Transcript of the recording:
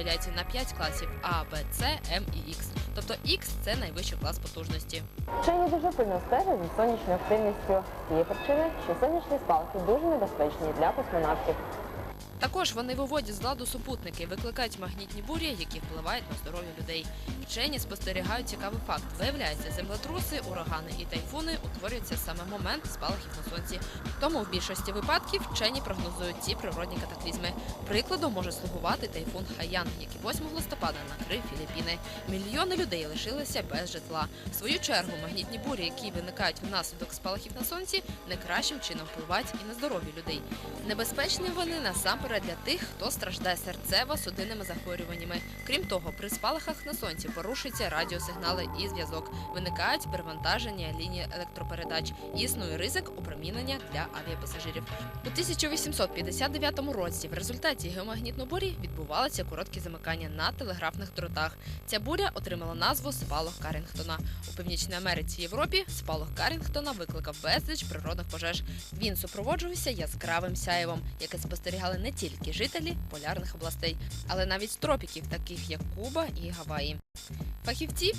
поділяється на 5 класів А, Б, С, М і Х. Тобто Х – це найвищий клас потужності. Вчені дуже пильно стежать за сонячною активністю. Є причини, що сонячні спалки дуже небезпечні для космонавтів. Також вони виводять з ладу супутники, викликають магнітні бурі, які впливають на здоров'я людей. Вчені спостерігають цікавий факт. Виявляється, землетруси, урагани і тайфуни утворюються саме в момент спалахів на сонці. Тому в більшості випадків вчені прогнозують ці природні катаклізми. Прикладом може слугувати тайфун Хаян, який 8 листопада накрив Філіппіни. Мільйони людей лишилися без житла. В свою чергу магнітні бурі, які виникають внаслідок спалахів на сонці, не кращим чином впливають і на здоров'я людей. Небезпечні вони насамперед для тих, хто страждає серцево-судинними захворюваннями. Крім того, при спалахах на сонці порушуються радіосигнали і зв'язок. Виникають перевантаження лінії електропередач. Існує ризик опромінення для авіапасажирів. У 1859 році в результаті геомагнітної бурі відбувалися короткі замикання на телеграфних дротах. Ця буря отримала назву Спалах Карінгтона. У Північній Америці і Європі спалах Карінгтона викликав безліч природних пожеж. Він супроводжувався яскравим сяєвом, яке спостерігали не тільки жителі полярних областей, але навіть тропіків, таких як Куба і Гаваї. Фахівці